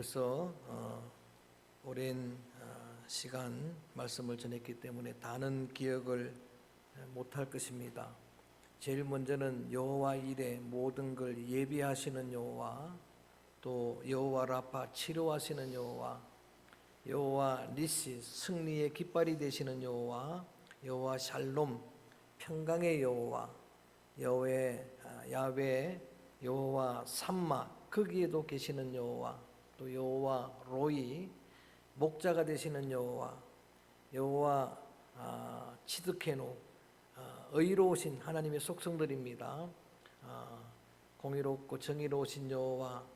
벌써 어, 오랜 어, 시간 말씀을 전했기 때문에 다는 기억을 못할 것입니다. 제일 먼저는 여호와 일에 모든 걸 예비하시는 여호와 또 여호와 라파 치료하시는 여호와 여호와 니시 승리의 깃발이 되시는 여호와 여호와 샬롬 평강의 여호와 여호의 아, 야외 여호와 삼마 거기에도 계시는 여호와 또 여호와 로이 목자가 되시는 여호와 여호와 아, 치드케노 아, 의로우신 하나님의 속성들입니다. 아, 공의롭고 정의로우신 여호와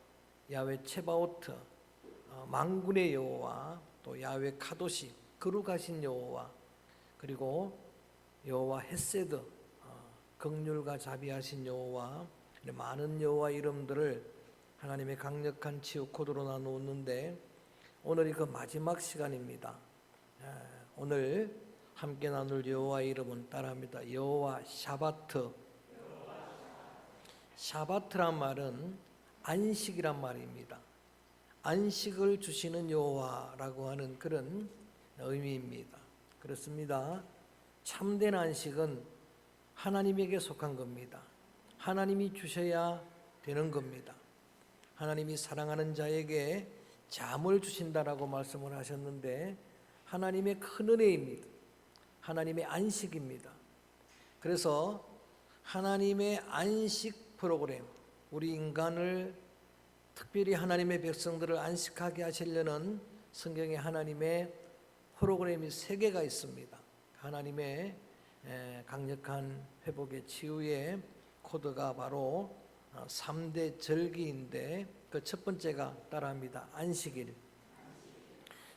야외 체바오트 어, 망군의 여호와 또 야외 카도시 거룩하신 여호와 그리고 여호와 헤세드 어, 극률과 자비하신 여호와 많은 여호와 이름들을 하나님의 강력한 치유 코드로 나누었는데 오늘이 그 마지막 시간입니다. 에, 오늘 함께 나눌 여호와 이름은 따라합니다. 여호와 샤바트. 샤바트란 말은 안식이란 말입니다. 안식을 주시는 여호와라고 하는 그런 의미입니다. 그렇습니다. 참된 안식은 하나님에게 속한 겁니다. 하나님이 주셔야 되는 겁니다. 하나님이 사랑하는 자에게 잠을 주신다라고 말씀을 하셨는데 하나님의 큰 은혜입니다. 하나님의 안식입니다. 그래서 하나님의 안식 프로그램, 우리 인간을 특별히 하나님의 백성들을 안식하게 하시려는 성경에 하나님의 프로그램이 세 개가 있습니다. 하나님의 에, 강력한 회복의 치유의 코드가 바로 3대 절기인데 그 첫 번째가 따라합니다. 안식일.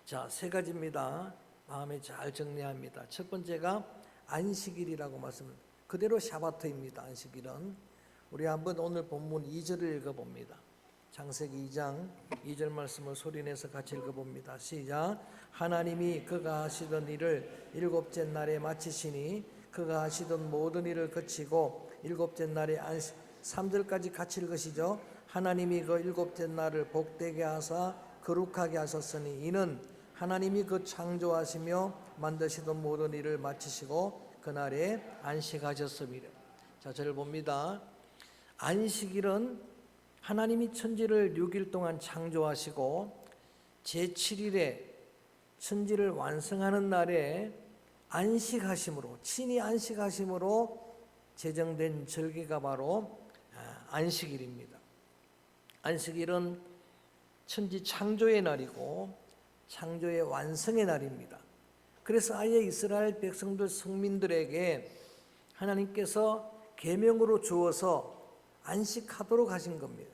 자, 세 가지입니다. 마음에 잘 정리합니다. 첫 번째가 안식일이라고 말씀. 그대로 샤바트입니다. 안식일은 우리 한번 오늘 본문 2절을 읽어 봅니다. 장세기 2장 2절 말씀을 소리내서 같이 읽어봅니다. 시작. 하나님이 그가 하시던 일을 일곱째 날에 마치시니 그가 하시던 모든 일을 그치고 일곱째 날에 안식 3절까지 같이 읽으시죠. 하나님이 그 일곱째 날을 복되게 하사 거룩하게 하셨으니 이는 하나님이 그 창조하시며 만드시던 모든 일을 마치시고 그날에 안식하셨음이라. 자, 저를 봅니다. 안식일은 하나님이 천지를 6일 동안 창조하시고 제7일에 천지를 완성하는 날에 안식하심으로 친히 안식하심으로 제정된 절기가 바로 아, 안식일입니다. 안식일은 천지 창조의 날이고 창조의 완성의 날입니다. 그래서 아예 이스라엘 백성들 성민들에게 하나님께서 계명으로 주어서 안식하도록 하신 겁니다.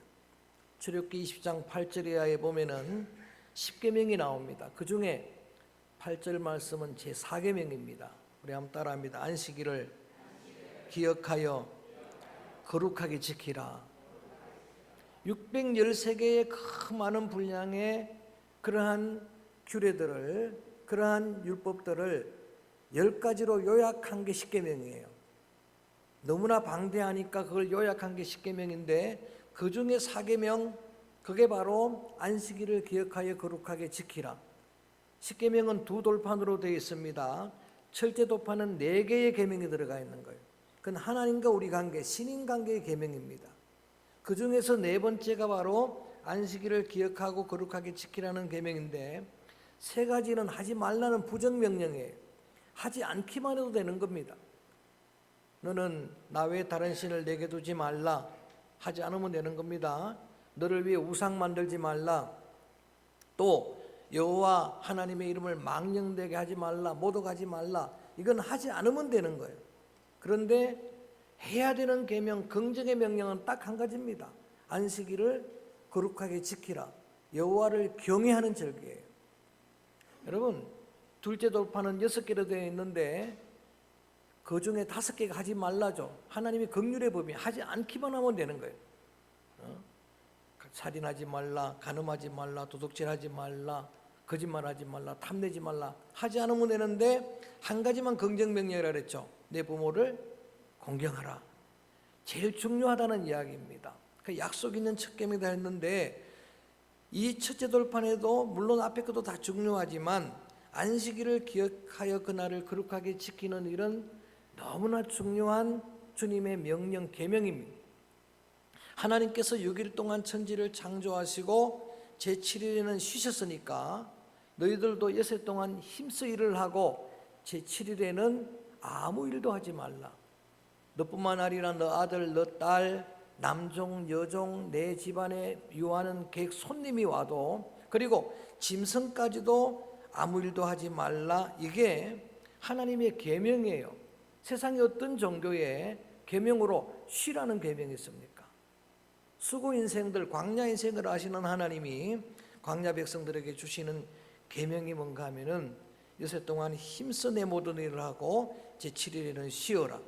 출애굽기 20장 8절 이하에 보면은 10계명이 나옵니다. 그 중에 8절 말씀은 제 4계명입니다. 우리 한번 따라합니다. 안식일을 기억하여 거룩하게 지키라. 613개의 그 많은 분량의 그러한 규례들을 그러한 율법들을 열 가지로 요약한 게 십계명이에요. 너무나 방대하니까 그걸 요약한 게 십계명인데 그 중에 사계명 그게 바로 안식일을 기억하여 거룩하게 지키라. 십계명은 두 돌판으로 되어 있습니다. 철제 돌판은 네 개의 계명이 들어가 있는 거예요. 그건 하나님과 우리 관계, 신인 관계의 계명입니다. 그 중에서 네 번째가 바로 안식일을 기억하고 거룩하게 지키라는 계명인데 세 가지는 하지 말라는 부정 명령이에요. 하지 않기만 해도 되는 겁니다. 너는 나 외에 다른 신을 내게 두지 말라. 하지 않으면 되는 겁니다. 너를 위해 우상 만들지 말라. 또 여호와 하나님의 이름을 망령되게 하지 말라. 모독하지 말라. 이건 하지 않으면 되는 거예요. 그런데 해야 되는 계명, 긍정의 명령은 딱 한 가지입니다. 안식일을 거룩하게 지키라. 여호와를 경외하는 절기예요. 여러분, 둘째 돌파는 여섯 개로 되어 있는데 그 중에 다섯 개가 하지 말라죠. 하나님이 긍휼의 법이 하지 않기만 하면 되는 거예요. 어? 살인하지 말라, 간음하지 말라, 도둑질하지 말라, 거짓말하지 말라, 탐내지 말라 하지 않으면 되는데 한 가지만 긍정 명령이라 그랬죠. 내 부모를 공경하라. 제일 중요하다는 이야기입니다. 그 약속 있는 첫 계명이다 했는데 이 첫째 돌판에도 물론 앞에 것도 다 중요하지만 안식일을 기억하여 그날을 거룩하게 지키는 일은 너무나 중요한 주님의 명령 계명입니다. 하나님께서 6일 동안 천지를 창조하시고 제7일에는 쉬셨으니까 너희들도 여섯 동안 힘써 일을 하고 제7일에는 아무 일도 하지 말라. 너뿐만 아니라 너 아들, 너 딸, 남종, 여종, 내 집안에 유하는 객 손님이 와도 그리고 짐승까지도 아무 일도 하지 말라. 이게 하나님의 계명이에요. 세상의 어떤 종교에 계명으로 쉬라는 계명이 있습니까? 수고 인생들 광야 인생을 아시는 하나님이 광야 백성들에게 주시는 계명이 뭔가 하면은 요새 동안 힘써 내 모든 일을 하고 제 7일에는 쉬어라.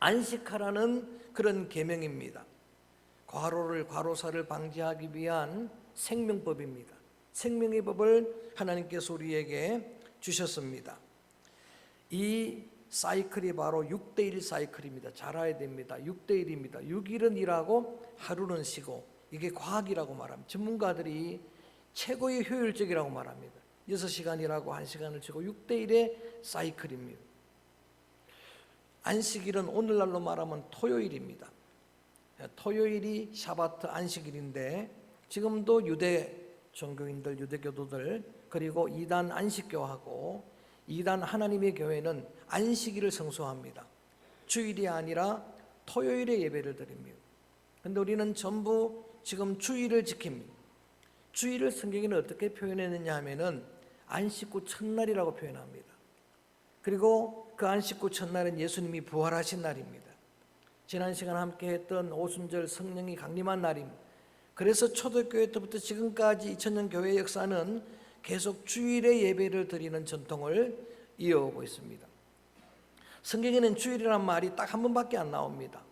안식하라는 그런 계명입니다. 과로를 과로사를 방지하기 위한 생명법입니다. 생명의 법을 하나님께서 우리에게 주셨습니다. 이 사이클이 바로 6대1 사이클입니다. 잘 알아야 됩니다. 6대1입니다. 6일은 일하고 하루는 쉬고 이게 과학이라고 말합니다. 전문가들이 최고의 효율적이라고 말합니다. 6시간 일하고 1시간을 쉬고 6대 1의 사이클입니다. 안식일은 오늘날로 말하면 토요일입니다. 토요일이 샤바트 안식일인데 지금도 유대 종교인들, 유대교도들 그리고 이단 안식교하고 이단 하나님의 교회는 안식일을 성수합니다. 주일이 아니라 토요일에 예배를 드립니다. 근데 우리는 전부 지금 주일을 지킵니다. 주일을 성경에는 어떻게 표현했느냐 하면은 안식 후 첫날이라고 표현합니다. 그리고 그 안식 후 첫날은 예수님이 부활하신 날입니다. 지난 시간 함께 했던 오순절 성령이 강림한 날입니다. 그래서 초대교회 때부터 지금까지 2000년 교회 역사는 계속 주일에 예배를 드리는 전통을 이어오고 있습니다. 성경에는 주일이란 말이 딱 한 번밖에 안 나옵니다.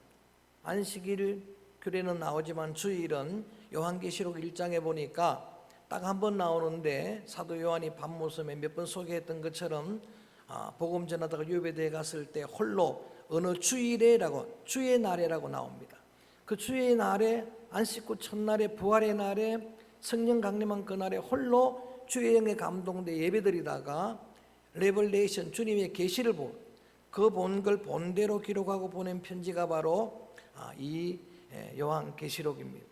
안식일 규례는 나오지만 주일은 요한계시록 1장에 보니까 딱 한 번 나오는데 사도 요한이 밤모섬에 몇 번 소개했던 것처럼 아, 복음 전하다가 유배대에 갔을 때 홀로 어느 주일에라고 주의 날에라고 나옵니다. 그 주의 날에 안식구 첫날에 부활의 날에 성령 강림한 그날에 홀로 주의 영에 감동돼 예배드리다가 레벌레이션 주님의 계시를 본 그 본 걸 본대로 기록하고 보낸 편지가 바로 아, 이 예, 요한 계시록입니다.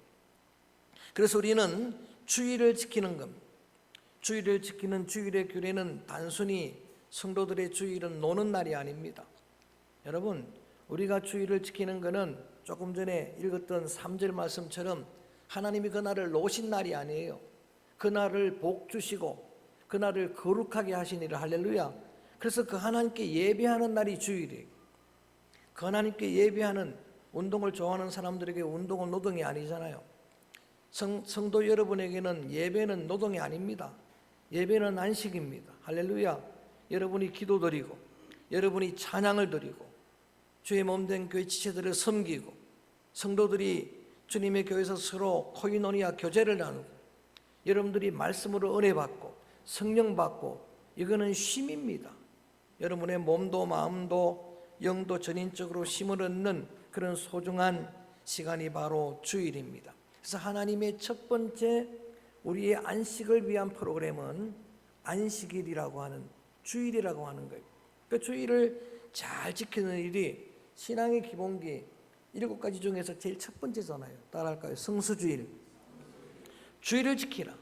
그래서 우리는 주일을 지키는 겁니다. 주일을 지키는 주일의 규례는 단순히 성도들의 주일은 노는 날이 아닙니다. 여러분, 우리가 주일을 지키는 것은 조금 전에 읽었던 3절 말씀처럼 하나님이 그날을 놓으신 날이 아니에요. 그날을 복 주시고 그날을 거룩하게 하시니라 할렐루야. 그래서 그 하나님께 예배하는 날이 주일이에요. 그 하나님께 예배하는 운동을 좋아하는 사람들에게 운동은 노동이 아니잖아요. 성, 성도 여러분에게는 예배는 노동이 아닙니다. 예배는 안식입니다. 할렐루야. 여러분이 기도드리고 여러분이 찬양을 드리고 주의 몸된 교회 지체들을 섬기고 성도들이 주님의 교회에서 서로 코이노니아 교제를 나누고 여러분들이 말씀으로 은혜 받고 성령 받고 이거는 쉼입니다. 여러분의 몸도 마음도 영도 전인적으로 쉼을 얻는 그런 소중한 시간이 바로 주일입니다. 그래서 하나님의 첫 번째 우리의 안식을 위한 프로그램은 안식일이라고 하는 주일이라고 하는 거예요. 그 주일을 잘 지키는 일이 신앙의 기본기 일곱 가지 중에서 제일 첫 번째잖아요. 따라할까요? 성수주일. 주일을 지키라.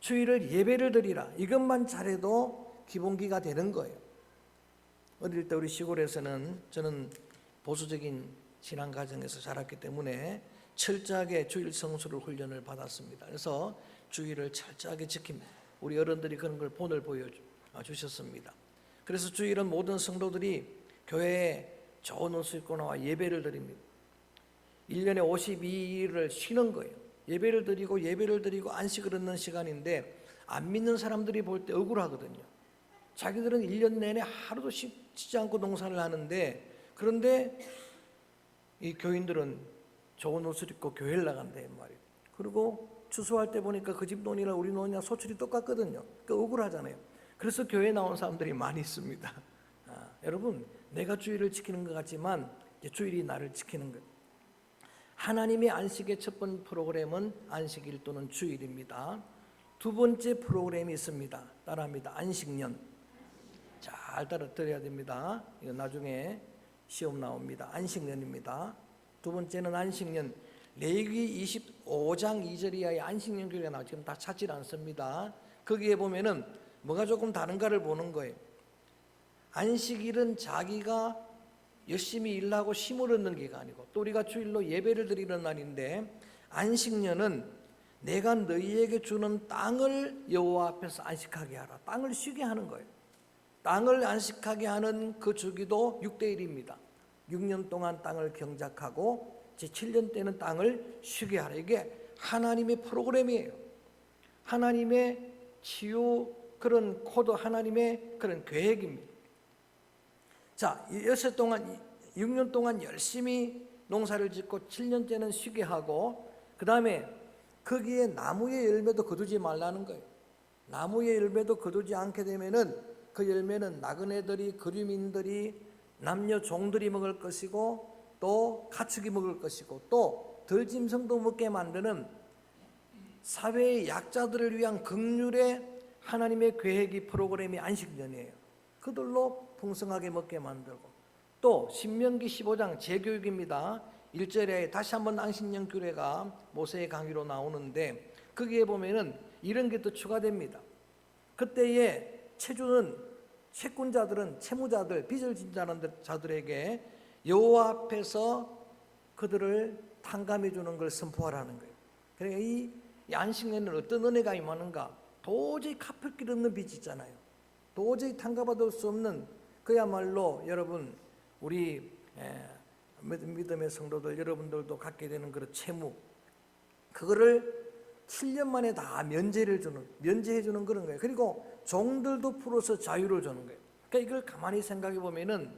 주일을 예배를 드리라. 이것만 잘해도 기본기가 되는 거예요. 어릴 때 우리 시골에서는 저는 보수적인 신앙 가정에서 자랐기 때문에 철저하게 주일 성수를 훈련을 받았습니다. 그래서 주일을 철저하게 지킵니다. 우리 어른들이 그런 걸 본을 보여주셨습니다. 그래서 주일은 모든 성도들이 교회에 좋은 옷을 입고 나와 예배를 드립니다. 1년에 52일을 쉬는 거예요. 예배를 드리고 예배를 드리고 안식을 얻는 시간인데 안 믿는 사람들이 볼 때 억울하거든요. 자기들은 1년 내내 하루도 쉬지 않고 농사를 하는데 그런데 이 교인들은 좋은 옷을 입고 교회를 나간다 말이에요. 그리고 추수할 때 보니까 그 집 논이나 우리 논이나 소출이 똑같거든요. 그러니까 억울하잖아요. 그래서 교회 나온 사람들이 많이 있습니다. 아, 여러분, 내가 주일을 지키는 것 같지만 주일이 나를 지키는 것. 하나님의 안식의 첫 번째 프로그램은 안식일 또는 주일입니다. 두 번째 프로그램이 있습니다. 따라합니다. 안식년. 잘 따라 들어야 됩니다. 이거 나중에 시험 나옵니다. 안식년입니다. 두 번째는 안식년. 레위기 25장 2절 이하의 안식년 교회가 나와 지금 다 찾질 않습니다. 거기에 보면은 뭐가 조금 다른가를 보는 거예요. 안식일은 자기가 열심히 일하고 힘을 얻는 게 아니고 또 우리가 주일로 예배를 드리는 날인데 안식년은 내가 너희에게 주는 땅을 여호와 앞에서 안식하게 하라. 땅을 쉬게 하는 거예요. 땅을 안식하게 하는 그 주기도 6대 1입니다. 6년 동안 땅을 경작하고 제 7년 때는 땅을 쉬게 하라. 이게 하나님의 프로그램이에요. 하나님의 치유 그런 코드 하나님의 그런 계획입니다. 자, 이 여섯 동안 6년 동안 열심히 농사를 짓고 7년째는 쉬게 하고 그다음에 거기에 나무의 열매도 거두지 말라는 거예요. 나무의 열매도 거두지 않게 되면은 그 열매는 나그네들이 그류민들이 남녀 종들이 먹을 것이고 또 가축이 먹을 것이고 또 덜짐승도 먹게 만드는 사회의 약자들을 위한 극률의 하나님의 계획이 프로그램이 안식년이에요. 그들로 풍성하게 먹게 만들고 또 신명기 15장 재교육입니다. 1절에 다시 한번 안식년 규례가 모세의 강의로 나오는데 거기에 보면은 이런 게 또 추가됩니다. 그때의 체주는 채권자들은 채무자들 빚을 진 자들에게 여호와 앞에서 그들을 탕감해 주는 걸 선포하라는 거예요. 그러니까 이 안식년은 어떤 은혜가 임하는가? 도저히 갚을 길 없는 빚이 있잖아요. 도저히 탕감받을 수 없는 그야말로 여러분 우리 믿음의 성도들 여러분들도 갖게 되는 그런 채무 그거를 7년 만에 다 면제를 주는 면제해 주는 그런 거예요. 그리고 종들도 풀어서 자유를 주는 거예요. 그러니까 이걸 가만히 생각해 보면은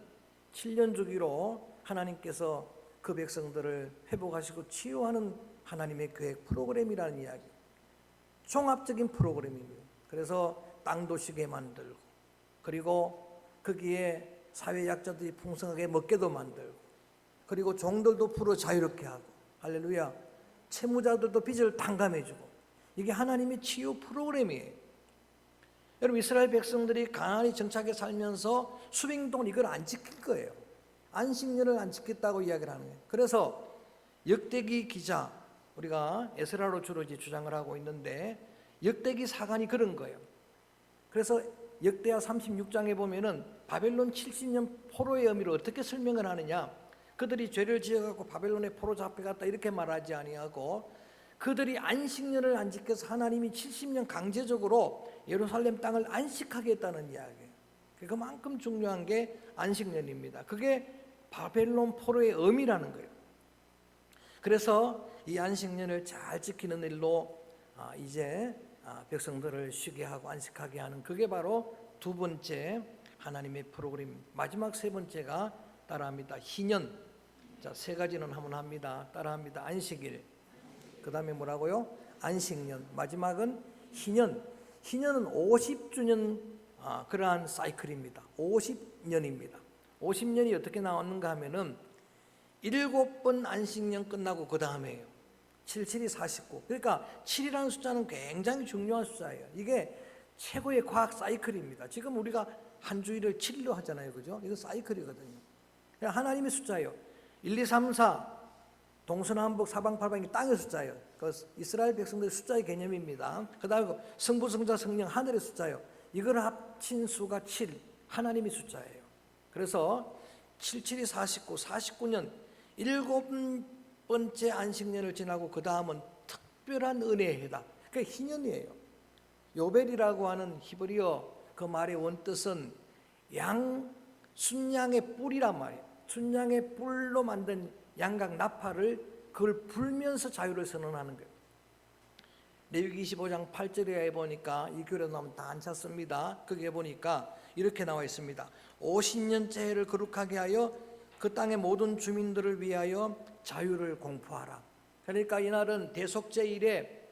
7년 주기로 하나님께서 그 백성들을 회복하시고 치유하는 하나님의 계획 프로그램이라는 이야기. 종합적인 프로그램입니다. 그래서 땅도 쉬게 만들고 그리고 거기에 사회 약자들이 풍성하게 먹게도 만들고 그리고 종들도 풀어 자유롭게 하고 할렐루야 채무자들도 빚을 탕감해주고 이게 하나님의 치유 프로그램이에요. 여러분 이스라엘 백성들이 가나안에 정착해 살면서 수백 동안 이걸 안 지킨 거예요. 안식년을 안 지켰다고 이야기를 하는 거예요. 그래서 역대기 기자 우리가 에스라로 주로 이제 주장을 하고 있는데 역대기 사관이 그런 거예요. 그래서 역대하 36장에 보면은 바벨론 70년 포로의 의미를 어떻게 설명을 하느냐? 그들이 죄를 지어 갖고 바벨론에 포로 잡혀갔다 이렇게 말하지 아니하고 그들이 안식년을 안 지켜서 하나님이 70년 강제적으로 예루살렘 땅을 안식하게 했다는 이야기예요. 그만큼 중요한 게 안식년입니다. 그게 바벨론 포로의 의미라는 거예요. 그래서 이 안식년을 잘 지키는 일로 아, 이제 아, 백성들을 쉬게 하고 안식하게 하는 그게 바로 두 번째 하나님의 프로그램. 마지막 세 번째가 따라합니다. 희년. 자, 세 가지는 한번 합니다. 따라합니다. 안식일. 그 다음에 뭐라고요? 안식년. 마지막은 희년. 희년은 50주년 아, 그러한 사이클입니다. 50년입니다. 50년이 어떻게 나왔는가 하면은 일곱 번 안식년 끝나고 그 다음에요. 77이 49. 그러니까 7이라는 숫자는 굉장히 중요한 숫자예요. 이게 최고의 과학 사이클입니다. 지금 우리가 한 주일을 7로 하잖아요. 그죠? 이거 사이클이거든요. 하나님의 숫자예요. 1, 2, 3, 4. 동서남북 사방팔방이 땅의 숫자예요. 그 이스라엘 백성들의 숫자의 개념입니다. 그 다음에 성부, 성자, 성령 하늘의 숫자예요. 이걸 합친 수가 7. 하나님의 숫자예요. 그래서 7, 7이 49, 49년 일곱 번째 안식년을 지나고 그 다음은 특별한 은혜의 해다. 그 희년이에요. 요벨이라고 하는 히브리어 그 말의 원뜻은 양 순양의 뿔이란 말이에요. 순양의 뿔로 만든 양각 나팔을 그걸 불면서 자유를 선언하는 거예요. 레위기 25장 8절에 보니까 이 교례 나오면 다 안 찾습니다. 거기에 보니까 이렇게 나와 있습니다. 50년째 해를 거룩하게 하여 그 땅의 모든 주민들을 위하여 자유를 공포하라. 그러니까 이날은 대속제 일에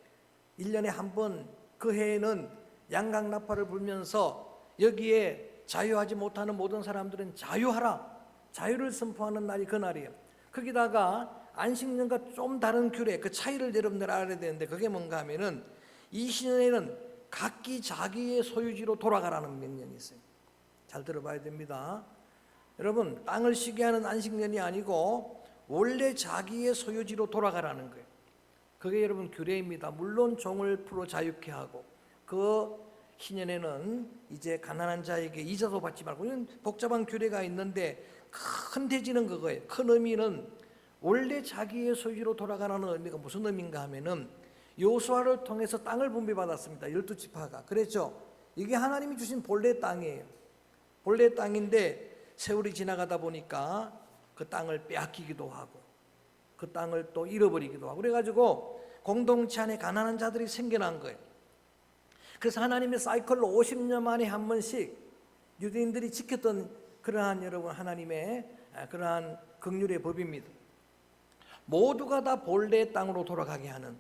1년에 한 번 그 해에는 양각 나팔을 불면서 여기에 자유하지 못하는 모든 사람들은 자유하라. 자유를 선포하는 날이 그 날이에요. 거기다가 안식년과 좀 다른 규례 그 차이를 여러분들 알아야 되는데 그게 뭔가 하면은 이 신년에는 각기 자기의 소유지로 돌아가라는 명령이 있어요. 잘 들어봐야 됩니다. 여러분 땅을 쉬게 하는 안식년이 아니고 원래 자기의 소유지로 돌아가라는 거예요. 그게 여러분 규례입니다. 물론 종을 풀어 자유케 하고 그 희년에는 이제 가난한 자에게 이자도 받지 말고 이런 복잡한 규례가 있는데 큰 대지는 그거예요. 큰 의미는 원래 자기의 소유로 돌아가는 의미가 무슨 의미인가 하면은 요수아를 통해서 땅을 분배받았습니다. 열두 지파가 그랬죠. 이게 하나님이 주신 본래 땅이에요. 본래 땅인데 세월이 지나가다 보니까 그 땅을 빼앗기기도 하고 그 땅을 또 잃어버리기도 하고 그래가지고 공동체 안에 가난한 자들이 생겨난 거예요. 그래서 하나님의 사이클로 50년 만에 한 번씩 유대인들이 지켰던 그러한 여러분 하나님의 아, 그러한 극률의 법입니다. 모두가 다 본래 땅으로 돌아가게 하는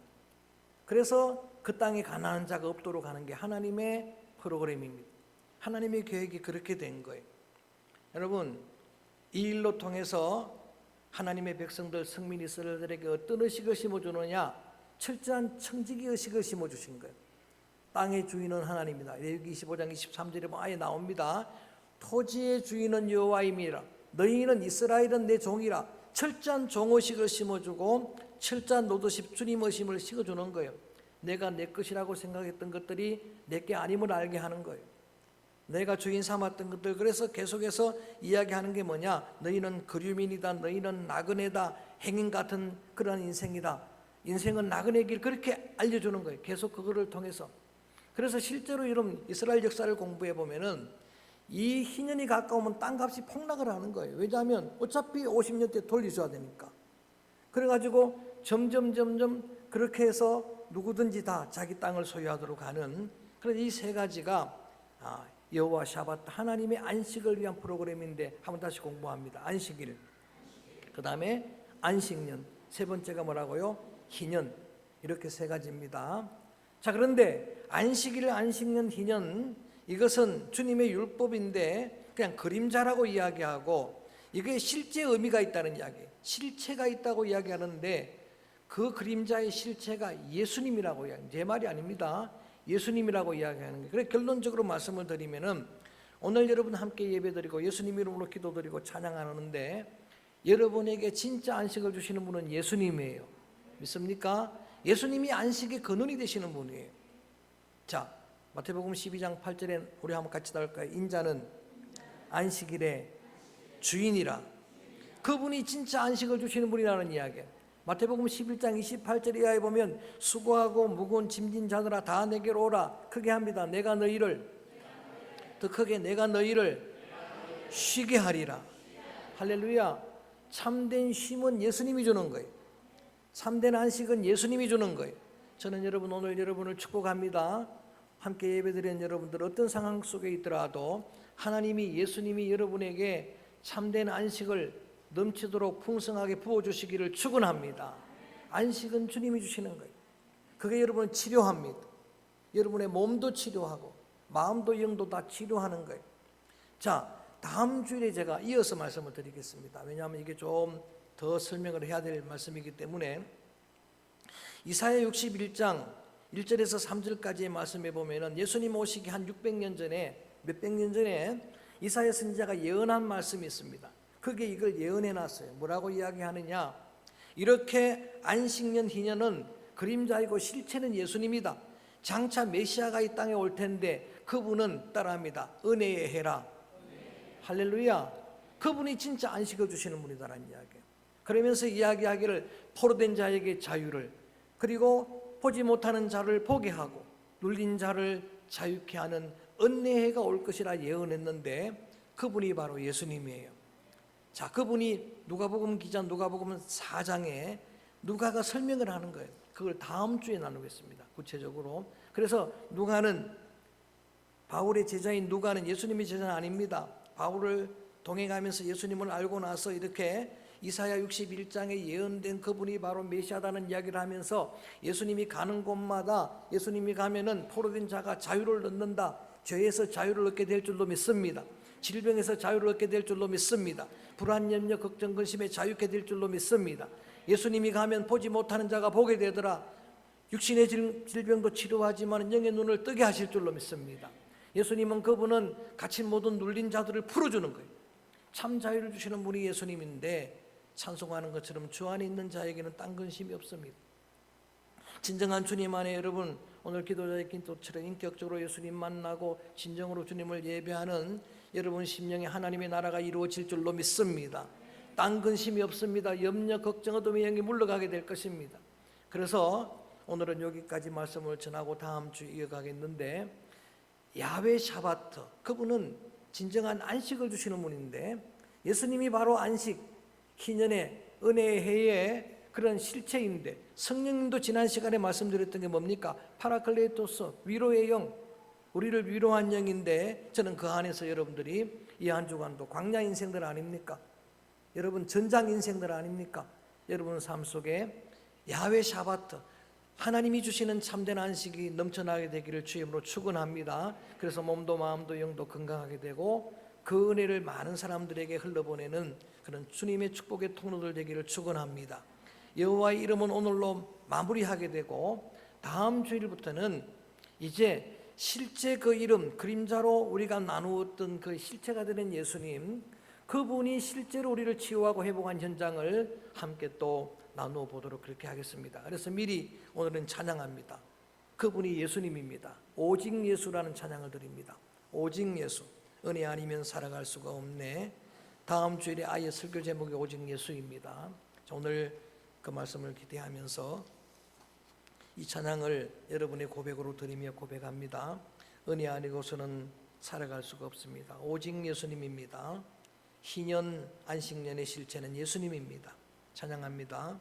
그래서 그 땅에 가난한 자가 없도록 하는 게 하나님의 프로그램입니다. 하나님의 계획이 그렇게 된 거예요. 여러분 이 일로 통해서 하나님의 백성들 성민 이스라엘들에게 어떤 의식을 심어주느냐 철저한 청지기 의식을 심어주신 거예요. 땅의 주인은 하나님이다. 레위기 25장 23절에 보면 아예 나옵니다. 토지의 주인은 여호와임이라. 너희는 이스라엘은 내 종이라. 철저한 종의식을 심어주고 철저한 노드십 주님 의심을 심어주는 거예요. 내가 내 것이라고 생각했던 것들이 내게 아님을 알게 하는 거예요. 내가 주인 삼았던 것들 그래서 계속해서 이야기하는 게 뭐냐 너희는 그류민이다 너희는 나그네다 행인 같은 그런 인생이다 인생은 나그네 길 그렇게 알려주는 거예요 계속 그거를 통해서 그래서 실제로 여러분 이스라엘 역사를 공부해 보면은 이 희년이 가까우면 땅값이 폭락을 하는 거예요 왜냐하면 어차피 50년 때 돌려줘야 되니까 그래가지고 점점 점점 그렇게 해서 누구든지 다 자기 땅을 소유하도록 하는 그런 이 세 가지가 아, 여호와 샤bat 하나님의 안식을 위한 프로그램인데 한번 다시 공부합니다. 안식일. 그 다음에 안식년. 세 번째가 뭐라고요? 희년. 이렇게 세 가지입니다. 자, 그런데 안식일, 안식년, 희년 이것은 주님의 율법인데 그냥 그림자라고 이야기하고 이게 실제 의미가 있다는 이야기. 실체가 있다고 이야기하는데 그 그림자의 실체가 예수님이라고 이야기. 제 말이 아닙니다. 예수님이라고 이야기하는 게. 그래 결론적으로 말씀을 드리면은 오늘 여러분 함께 예배드리고 예수님 이름으로 기도드리고 찬양하는데 여러분에게 진짜 안식을 주시는 분은 예수님이에요. 믿습니까? 예수님이 안식의 근원이 되시는 분이에요. 자, 마태복음 12장 8절에 우리 한번 같이 나올까요? 인자는 안식일의 주인이라. 그분이 진짜 안식을 주시는 분이라는 이야기예요. 마태복음 11장 28절 이하에 보면 수고하고 무거운 짐진 자들아 다 내게로 오라 크게 합니다. 내가 너희를 더 크게 내가 너희를 쉬게 하리라. 할렐루야. 참된 쉼은 예수님이 주는 거예요. 참된 안식은 예수님이 주는 거예요. 저는 여러분 오늘 여러분을 축복합니다. 함께 예배드리는 여러분들 어떤 상황 속에 있더라도 하나님이 예수님이 여러분에게 참된 안식을 넘치도록 풍성하게 부어 주시기를 축원합니다. 안식은 주님이 주시는 거예요. 그게 여러분을 치료합니다. 여러분의 몸도 치료하고 마음도 영도 다 치료하는 거예요. 자, 다음 주일에 제가 이어서 말씀을 드리겠습니다. 왜냐하면 이게 좀 더 설명을 해야 될 말씀이기 때문에 이사야 61장 1절에서 3절까지의 말씀에 보면은 예수님 오시기 한 600년 전에 몇백 년 전에 이사야 선지자가 예언한 말씀이 있습니다. 그게 이걸 예언해 놨어요. 뭐라고 이야기하느냐? 이렇게 안식년 희년은 그림자이고 실체는 예수님이다. 장차 메시아가 이 땅에 올 텐데 그분은 따라합니다. 은혜의 해라. 할렐루야. 그분이 진짜 안식을 주시는 분이다라는 이야기예요. 그러면서 이야기하기를 포로된 자에게 자유를 그리고 보지 못하는 자를 보게 하고 눌린 자를 자유케 하는 은혜해가 올 것이라 예언했는데 그분이 바로 예수님이에요. 자, 그분이 누가복음 기자 누가복음 4장에 누가가 설명을 하는 거예요. 그걸 다음 주에 나누겠습니다. 구체적으로. 그래서 누가는 바울의 제자인 누가는 예수님의 제자는 아닙니다. 바울을 동행하면서 예수님을 알고 나서 이렇게 이사야 61장에 예언된 그분이 바로 메시아다는 이야기를 하면서 예수님이 가는 곳마다 예수님이 가면은 포로된 자가 자유를 얻는다. 죄에서 자유를 얻게 될 줄로 믿습니다. 질병에서 자유를 얻게 될 줄로 믿습니다. 불안, 염려, 걱정, 근심에 자유케 될 줄로 믿습니다. 예수님이 가면 보지 못하는 자가 보게 되더라. 육신의 질- 질병도 치료하지만 영의 눈을 뜨게 하실 줄로 믿습니다. 예수님은 그분은 갇힌 모든 눌린 자들을 풀어주는 거예요. 참 자유를 주시는 분이 예수님인데 찬송하는 것처럼 주 안에 있는 자에게는 딴 근심이 없습니다. 진정한 주님 안에 여러분 오늘 기도자의 기도처럼 인격적으로 예수님 만나고 진정으로 주님을 예배하는 여러분 심령에 하나님의 나라가 이루어질 줄로 믿습니다. 딴 근심이 없습니다. 염려, 걱정, 어둠의 영이 물러가게 될 것입니다. 그래서 오늘은 여기까지 말씀을 전하고 다음 주 이어가겠는데 야외 샤바트 그분은 진정한 안식을 주시는 분인데 예수님이 바로 안식 희년의 은혜의 해의 그런 실체인데 성령님도 지난 시간에 말씀드렸던 게 뭡니까? 파라클레토스 위로의 영 우리를 위로한 영인데 저는 그 안에서 여러분들이 이 한 주간도 광야 인생들 아닙니까? 여러분 전장 인생들 아닙니까? 여러분 삶 속에 야외 샤바트 하나님이 주시는 참된 안식이 넘쳐나게 되기를 주임으로 축원합니다. 그래서 몸도 마음도 영도 건강하게 되고 그 은혜를 많은 사람들에게 흘러보내는 그런 주님의 축복의 통로들 되기를 축원합니다. 여호와의 이름은 오늘로 마무리하게 되고 다음 주일부터는 이제 실제 그 이름 그림자로 우리가 나누었던 그 실체가 되는 예수님 그분이 실제로 우리를 치유하고 회복한 현장을 함께 또 나누어 보도록 그렇게 하겠습니다. 그래서 미리 오늘은 찬양합니다. 그분이 예수님입니다. 오직 예수라는 찬양을 드립니다. 오직 예수. 은혜 아니면 살아갈 수가 없네. 다음 주일에 아예 설교 제목이 오직 예수입니다. 자, 오늘 그 말씀을 기대하면서 이 찬양을 여러분의 고백으로 드리며 고백합니다. 은혜 아니고서는 살아갈 수가 없습니다. 오직 예수님입니다. 희년 안식년의 실체는 예수님입니다. 찬양합니다.